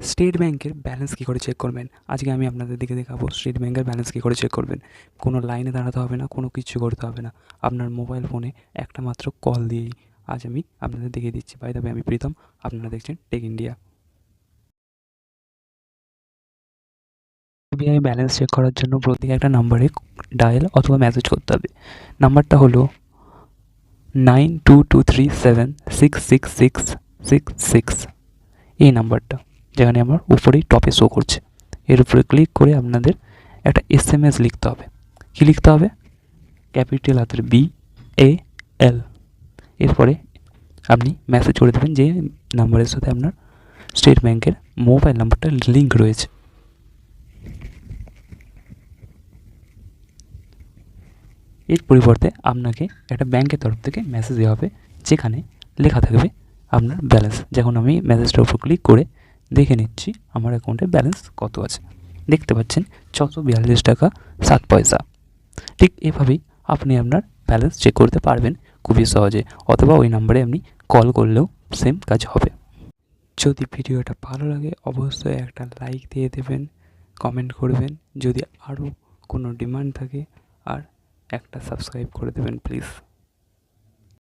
State ব্যাংকের balance কী করে check করবেন? আজকে আমি আপনাদের দিকে দেখাবো স্টেট ব্যাংকের ব্যালেন্স কী করে চেক করবেন। কোনো লাইনে দাঁড়াতে হবে না, কোনো কিছু করতে হবে না। আপনার মোবাইল ফোনে একটা মাত্র কল দিয়েই আজ আমি আপনাদের দেখিয়ে দিচ্ছি। বাই তবে আমি প্রীতম, আপনারা দেখছেন Tech India SBI balance check করার জন্য প্রতি একটা নাম্বারে ডায়াল অথবা মেসেজ করতে হবে। নাম্বারটা হলো nine two two three seven six six six six six এই নাম্বারটা যেখানে আমার উপরেই টপে শো করছে। এর উপরে ক্লিক করে আপনাদের একটা এস এম এস লিখতে হবে। কী লিখতে হবে? ক্যাপিটাল হাতের বি এ এল এরপরে আপনি মেসেজ করে দেবেন যে নাম্বারের সাথে আপনার স্টেট ব্যাংকের মোবাইল নাম্বারটা লিঙ্ক রয়েছে। এর পরিবর্তে আপনাকে একটা ব্যাংকের তরফ থেকে মেসেজ দেওয়া হবে, যেখানে লেখা থাকবে আপনার ব্যালেন্স যখন আমি মেসেজটার উপর ক্লিক করে দেখে নিচ্ছি আমার অ্যাকাউন্টে ব্যালেন্স কত আছে। দেখতে পাচ্ছেন ছশো বিয়াল্লিশ টাকা সাত পয়সা। ঠিক এভাবেই আপনি আপনার ব্যালেন্স চেক করতে পারবেন খুবই সহজে, অথবা ওই নাম্বারে আপনি কল করলেও সেম কাজ হবে। যদি ভিডিওটা ভালো লাগে, অবশ্যই একটা লাইক দিয়ে দেবেন কমেন্ট করবেন। যদি আরও কোনো ডিমান্ড থাকে, আর একটা সাবস্ক্রাইব করে দেবেন প্লিজ